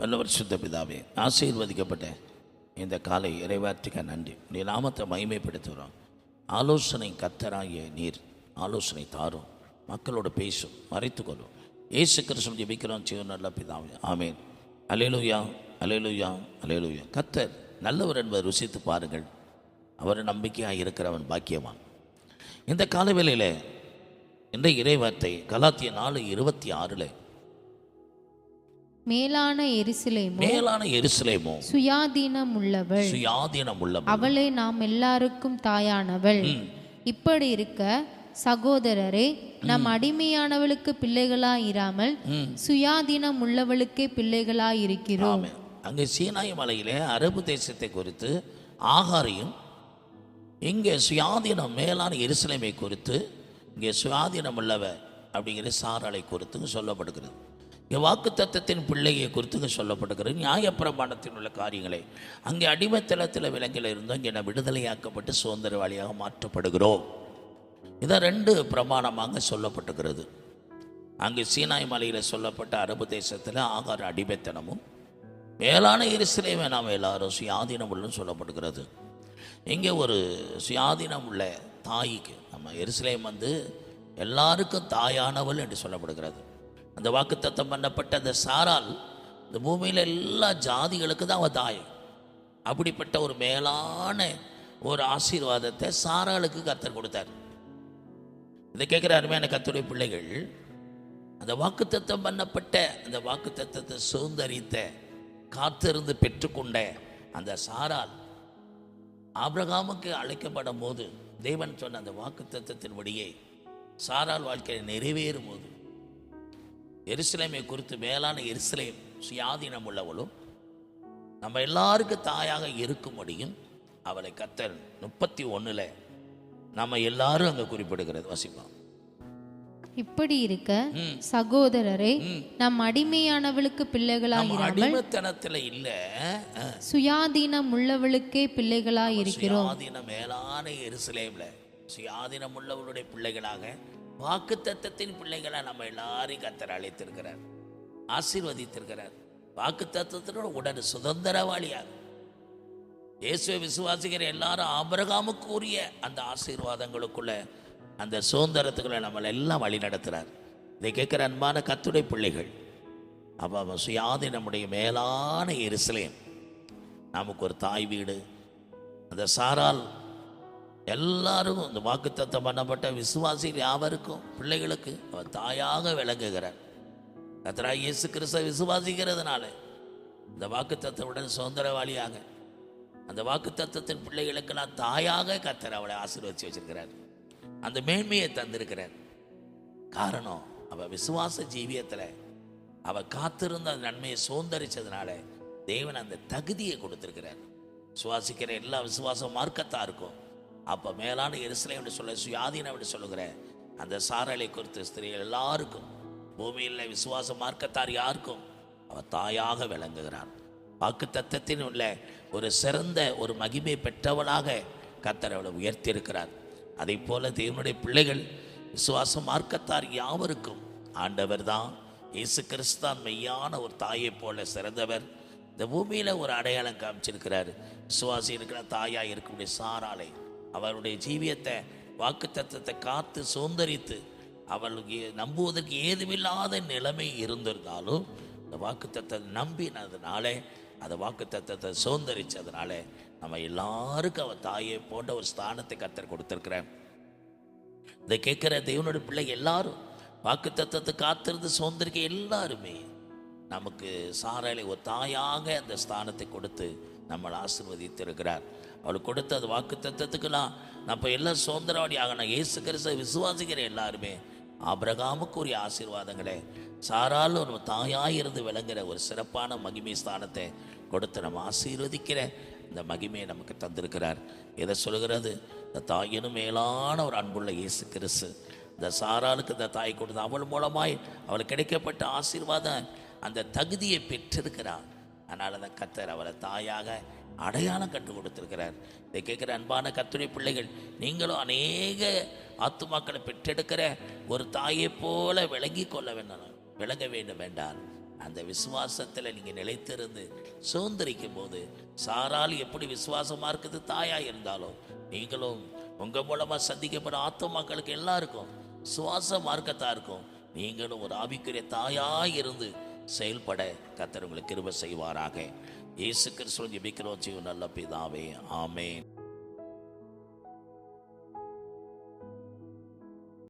வல்லவர் சுத்த பிதாவே ஆசீர்வதிக்கப்பட்ட இந்த காலை இறைவார்த்திக்க நன்றி. நீ நாமத்தை மகிமைப்படுத்துகிறோம். ஆலோசனை கத்தராகிய நீர் ஆலோசனை தாரும். மக்களோட பேசும் மறைத்துக்கொள்ளும் ஏசு கிருஷ்ணன் ஜெபிக்கிறோம் ஜீவன் நல்ல பிதாவே. ஆமேன். அலேலுயா அலேலுயா அலேலுயா கத்தர் நல்லவர் என்பதை ருசித்து பாருங்கள். அவர் நம்பிக்கையாக இருக்கிறவன் பாக்கியவான். இந்த காலவேளையில் இந்த இறைவார்த்தை கலாத்திய நாலு இருபத்தி ஆறில் மேலான எரிசிலேமோ மேலான எருசலேமோ சுயாதீனம் உள்ளவள் சுயாதீனம் உள்ள அவளே நாம் எல்லாருக்கும் தாயானவள். இப்படி இருக்க சகோதரரே நம் அடிமையானவளுக்கு பிள்ளைகளாய் இராமல் சுயாதீனம் உள்ளவளுக்கே பிள்ளைகளாய் இருக்கிறோம். அங்கே சீனாய் மலையிலே அரபு தேசத்தை குறித்து ஆகாரையும் இங்கே சுயாதீனம் மேலான எருசலேமை குறித்து இங்கே சுயாதீனம் உள்ளவ அப்படிங்கிற சாராளை குறித்து சொல்லப்படுகிறது. இங்கே வாக்கு தத்துவத்தின் பிள்ளையை குறித்துங்க சொல்லப்படுகிறது நியாயப்பிரமாணத்தில் உள்ள காரியங்களை அங்கே அடிமைத்தளத்தில் விலங்கில் இருந்தோம் இங்கே நான் விடுதலையாக்கப்பட்டு சுதந்திரவாளியாக மாற்றப்படுகிறோம். இதான் ரெண்டு பிரமாணமாக சொல்லப்பட்டுகிறது அங்கே சீனாய் மலையில் சொல்லப்பட்ட அரபு தேசத்தில் ஆகார அடிமைத்தனமும் மேலான இருசிலையுமே நாம் எல்லாரும் சுயாதீனம் உள்ளும் சொல்லப்படுகிறது இங்கே ஒரு சுயாதீனம் உள்ள தாய்க்கு நம்ம எருசலேம் வந்து எல்லாருக்கும் தாயானவள் என்று சொல்லப்படுகிறது. அந்த வாக்குத்தத்தம் பண்ணப்பட்ட அந்த சாரால் இந்த பூமியில் எல்லா ஜாதிகளுக்கு தான் அவள் தாய். அப்படிப்பட்ட ஒரு மேலான ஒரு ஆசீர்வாதத்தை சாராளுக்கு கத்தர் கொடுத்தார். இதை கேட்குற அருமையான கத்துடைய பிள்ளைகள் அந்த வாக்குத்தத்தம் பண்ணப்பட்ட அந்த வாக்குத்தத்தத்தை சுதந்தரித்த காத்திருந்து பெற்றுக்கொண்ட அந்த சாரால் ஆபிரகாமுக்கு அழைக்கப்படும் போது தேவன் சொன்ன அந்த வாக்குத்தத்தத்தின்படியே சாரால் வாழ்க்கையை நிறைவேறும் போது எருசலேமை குறித்து மேலான எருசலேம் சுயாதீனம் உள்ளவளும் நம்ம எல்லாருக்கும் தாயாக இருக்கும்படியும் அவளை கத்தர் முப்பத்தி ஒண்ணுல நம்ம எல்லாரும் அங்கே குறிப்பிடுகிறது. வசிப்போம். இப்படி இருக்க சகோதரரே நம் அடிமையானவளுக்கு பிள்ளைகளாய் அடிமைத்தனத்தில் இல்லை. சுயாதீனம் உள்ளவளுக்கே பிள்ளைகளாய் இருக்கிறோம். சுயாதீன மேலான எருசலேம்ல சுயாதீனம் உள்ளவருடைய பிள்ளைகளாக வாக்கு தத்தத்தின் பிள்ளைகளை நம்ம எல்லாரையும் கத்தர் அழைத்திருக்கிறார் ஆசீர்வதித்திருக்கிறார். வாக்கு தத்துவத்தினோட உடனே சுதந்திரவாளியாக. இயேசுவை விசுவாசிக்கிற எல்லாரும் ஆபரகாமுக்கு உரிய அந்த ஆசீர்வாதங்களுக்குள்ள அந்த சுதந்திரத்துக்குள்ள நம்மளை எல்லாம் வழி நடத்துகிறார் இதை கேட்குற அன்பான கத்துடை பிள்ளைகள் அப்போ அவன் சுயாதி நம்முடைய மேலான எரிசலையும் நமக்கு ஒரு தாய் வீடு அந்த சாரால் எல்லாரும் இந்த வாக்குத்தத்தம் பண்ணப்பட்ட விசுவாசிகள் யாவருக்கும் பிள்ளைகளுக்கு அவர் தாயாக விளங்குகிறார் கத்தரா இயேசு கிறிஸ்த விசுவாசிக்கிறதுனால இந்த வாக்குத்தத்தவுடன் சுதந்திரவாளியாக அந்த வாக்குத்தத்தத்தின் பிள்ளைகளுக்கு நான் தாயாக கத்தர் அவளை ஆசீர்வச்சு வச்சிருக்கிறார். அந்த மேன்மையை தந்திருக்கிறார். காரணம் அவ விசுவாச ஜீவியத்தில் அவ காத்திருந்த அந்த நன்மையை சுதந்திரிச்சதுனால தேவன் அந்த தகுதியை கொடுத்திருக்கிறார். சுவாசிக்கிற எல்லா விசுவாசம் மார்க்கத்தா இருக்கும். அப்போ மேலான எருசலேம் சொல்ல சுயாதீனம் என்று சொல்லுகிற அந்த சாரலை குறித்து ஸ்திரீகள் எல்லாருக்கும் பூமியில் விசுவாச மார்க்கத்தார் யாருக்கும் அவர் தாயாக விளங்குகிறார் வாக்கு தத்தத்தின் உள்ள ஒரு சிறந்த ஒரு மகிமை பெற்றவளாக கத்தர் அவளை உயர்த்தியிருக்கிறார். அதை போல தேவனுடைய பிள்ளைகள் விசுவாச மார்க்கத்தார் யாவருக்கும் ஆண்டவர் தான் இயேசு கிறிஸ்தான் மெய்யான ஒரு தாயைப் போல சிறந்தவர். இந்த பூமியில் ஒரு அடையாளம் காமிச்சிருக்கிறார். விசுவாசி இருக்கிற தாயாக இருக்கக்கூடிய சாராலை. அவருடைய ஜீவியத்தை வாக்கு தத்துவத்தை காத்து சுதந்திரித்து அவளுக்கு நம்புவதற்கு ஏதுமில்லாத நிலைமை இருந்திருந்தாலும் இந்த வாக்கு தத்துவத்தை நம்பினதுனால அந்த வாக்கு தத்துவத்தை சுதந்திரிச்சதுனால நம்ம எல்லாருக்கும் அவன் தாயை போன்ற ஒரு ஸ்தானத்தை கத்தர் கொடுத்துருக்குறேன் இதை கேட்குற தேவனுடைய பிள்ளை எல்லாரும் வாக்கு தத்துவத்தை காத்திருந்து சுதந்திரிக்க எல்லாருமே நமக்கு சாராலை ஒரு தாயாக அந்த ஸ்தானத்தை கொடுத்து நம்மளை ஆசிர்வதித்திருக்கிறார். அவளுக்கு கொடுத்த அது வாக்கு தத்தத்துக்கெல்லாம் நம்ம எல்லாம் சுதந்திரவாடி ஆகணும் ஏசு கிறிஸ்த விசுவாசிக்கிறேன் எல்லாருமே. ஆபிரகாமுக்குரிய ஆசீர்வாதங்களே சாரால் ஒரு தாயாக இருந்து விளங்குகிற ஒரு சிறப்பான மகிமை ஸ்தானத்தை கொடுத்து நம்ம ஆசீர்வதிக்கிற இந்த மகிமையை நமக்கு தந்திருக்கிறார். எதை சொல்கிறது இந்த தாயினும் மேலான ஒரு அன்புள்ள இயேசு கிறிஸ்து. இந்த சாராளுக்கு இந்த தாய் கொடுத்து அவள் மூலமாய் அவளுக்கு கிடைக்கப்பட்ட ஆசீர்வாதம் அந்த தகுதியை பெற்றிருக்கிறாள் அதனால தான் கத்தர் அவரை தாயாக அடையாளம் கண்டு கொடுத்துருக்கிறார். இதை கேட்குற அன்பான கத்துடைய பிள்ளைகள் நீங்களும் அநேக ஆத்துமாக்களை பெற்றெடுக்கிற ஒரு தாயைப் போல விளங்கி கொள்ள வேண்டாம். விளங்க வேண்டும் என்றால் அந்த விசுவாசத்தில் நீங்கள் நிலைத்திருந்து சுதந்திரிக்கும் போது சாரால் எப்படி விசுவாசமாக இருக்குது தாயாக இருந்தாலும் நீங்களும் உங்கள் மூலமாக சந்திக்கப்படும் ஆத்துமாக்களுக்கு எல்லாருக்கும் சுவாச மார்க்கத்தாக இருக்கும். நீங்களும் ஒரு ஆவிக்குரிய தாயாக இருந்து செயல்பட கத்தர் உங்களுக்கு கிருப செய்வாராக. இயேசு கிறிஸ்துவ ஜெபிக்கிறோம் ஜீவன் நல்ல பிதாவே. ஆமேன்.